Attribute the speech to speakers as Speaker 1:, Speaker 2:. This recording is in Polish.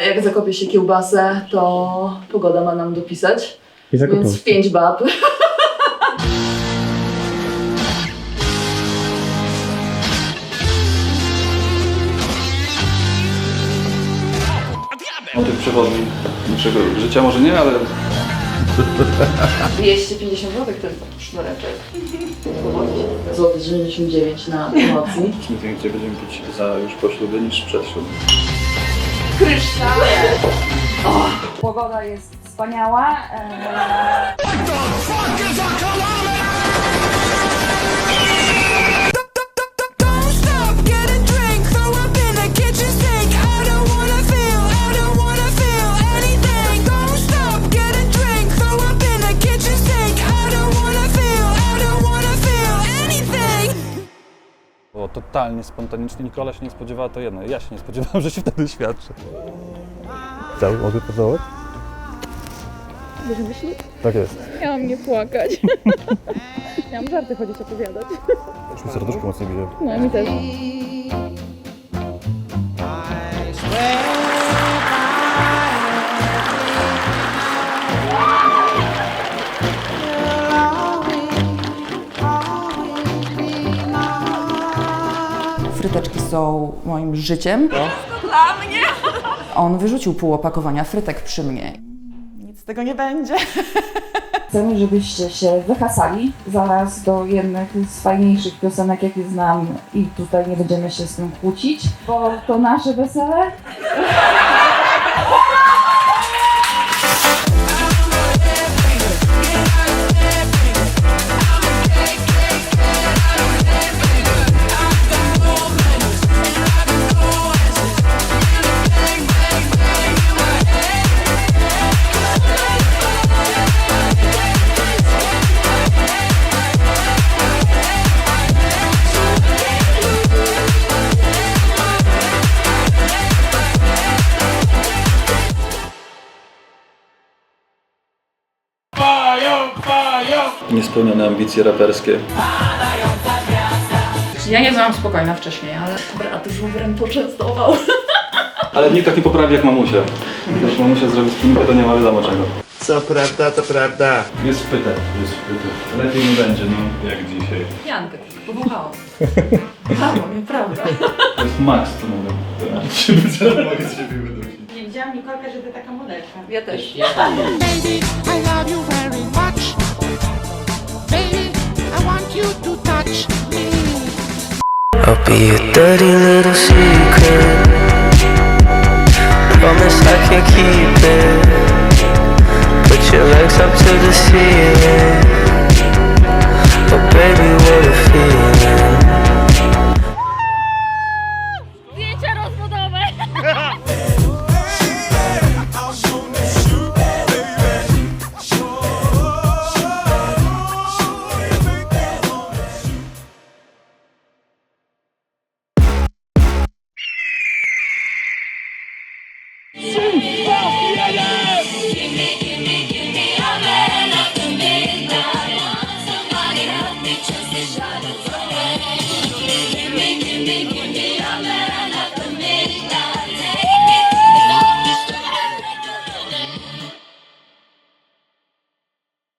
Speaker 1: Jak zakopie się kiełbasę, to pogoda ma nam dopisać.
Speaker 2: I zakopał
Speaker 1: Więc
Speaker 2: się.
Speaker 1: pięć bab.
Speaker 3: Motyw przewodni naszego życia może nie, ale
Speaker 1: 250 zł ten sznureczek. Złoty 99 na promocji.
Speaker 3: nie wiem, gdzie będziemy pić za już po ślubie niż przed ślubem.
Speaker 1: Kryształe!
Speaker 4: Pogoda jest wspaniała. e,
Speaker 3: totalnie spontanicznie. Nikola się nie spodziewała, to jedno. Ja się nie spodziewałem, że się wtedy świadczy.
Speaker 2: Cały mogę pocałować?
Speaker 4: Bierzemy ślub?
Speaker 2: Tak jest.
Speaker 4: Miałam nie płakać. Miałam żarty chodzić opowiadać.
Speaker 2: Już mi serduszko mocno bije.
Speaker 4: No mi też.
Speaker 5: Są moim życiem. To dla mnie! On wyrzucił pół opakowania frytek przy mnie. Nic z tego nie będzie.
Speaker 4: Chcemy, żebyście się wyhasali zaraz do jednych z fajniejszych piosenek, jakie znam i tutaj nie będziemy się z tym kłócić, bo to nasze wesele.
Speaker 3: Niespełnione ambicje raperskie.
Speaker 5: Ja nie byłam spokojna wcześniej, ale
Speaker 1: Brat żubrem poczęstował.
Speaker 3: Ale nikt tak nie poprawi jak mamusia. Jak mamusia zrobi spinkę, to nie ma wiadomo czego.
Speaker 6: Co prawda, to prawda.
Speaker 3: Jest wpyte, jest wpyte. Lepiej nie będzie, no, jak dzisiaj.
Speaker 1: Jankę, powąchałam. Brawo, nieprawda.
Speaker 3: To jest Max, to mówię.
Speaker 6: Mogę z siebie wydusić.
Speaker 4: Nie widziałam Nikolkę, że ty taka modelka.
Speaker 1: Ja też.
Speaker 7: Baby, I love you very much. You to touch me.
Speaker 8: I'll be a dirty little secret. Promise I can keep it. Put your legs up to the ceiling.
Speaker 7: Somebody help me just a shot of